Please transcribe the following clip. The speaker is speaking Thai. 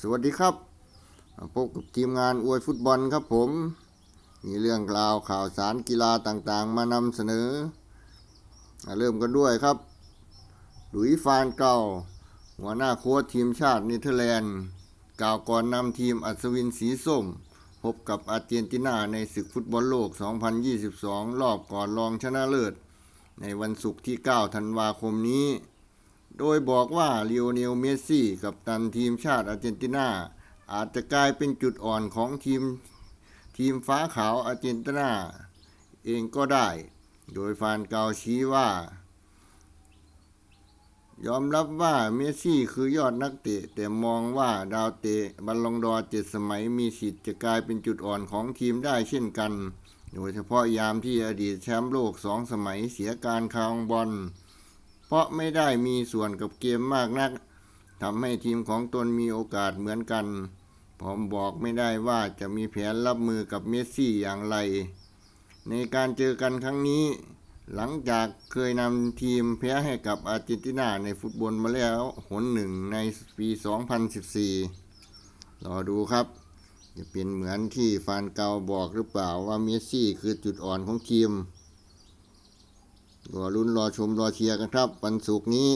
สวัสดีครับ พบกับทีมงานอวยฟุตบอลครับผม มีเรื่องราวข่าวสารกีฬาต่างๆ มานำเสนอ เริ่มกันด้วยครับ หลุยฟานเก่า หัวหน้าโค้ชทีมชาติเนเธอร์แลนด์ กล่าวก่อนนำทีมอัศวินสีส้ม พบกับอาร์เจนตินาในศึกฟุตบอลโลก 2022 รอบก่อนรองชนะเลิศ ในวันศุกร์ที่ 9 ธันวาคมนี้ โดยบอกว่าลีโอเนลเมสซี่ กับตันทีมชาติอาร์เจนตินา อาจจะกลายเป็นจุดอ่อนของทีมทีมฟ้าขาวอาร์เจนตินาเองก็ได้ โดยฟานเกาชี้ว่า ยอมรับว่าเมสซี่คือยอดนักเตะ แต่มองว่าดาวเตะบัลลงก์ดอเจ็ดสมัยมีสิทธิ์จะกลายเป็นจุดอ่อนของทีมได้เช่นกัน โดยเฉพาะยามที่อดีตแชมป์โลกสองสมัยเสียการครองบอล เพราะไม่ได้มีส่วนกับเกมมากนักทำให้ทีมของตนมีโอกาสเหมือนกัน ผมบอกไม่ได้ว่าจะมีแผนรับมือกับเมสซี่อย่างไร ในการเจอกันครั้งนี้ หลังจากเคยนำทีมแพ้ให้กับอาร์เจนตินาในฟุตบอลมาแล้วหนหนึ่งในปี 2014 รอดูครับ จะเป็นเหมือนที่ฟานเกาบอกหรือเปล่าว่าเมสซี่คือจุดอ่อนของทีม รอลุ้นรอชมรอเชียร์กันครับ วันศุกร์นี้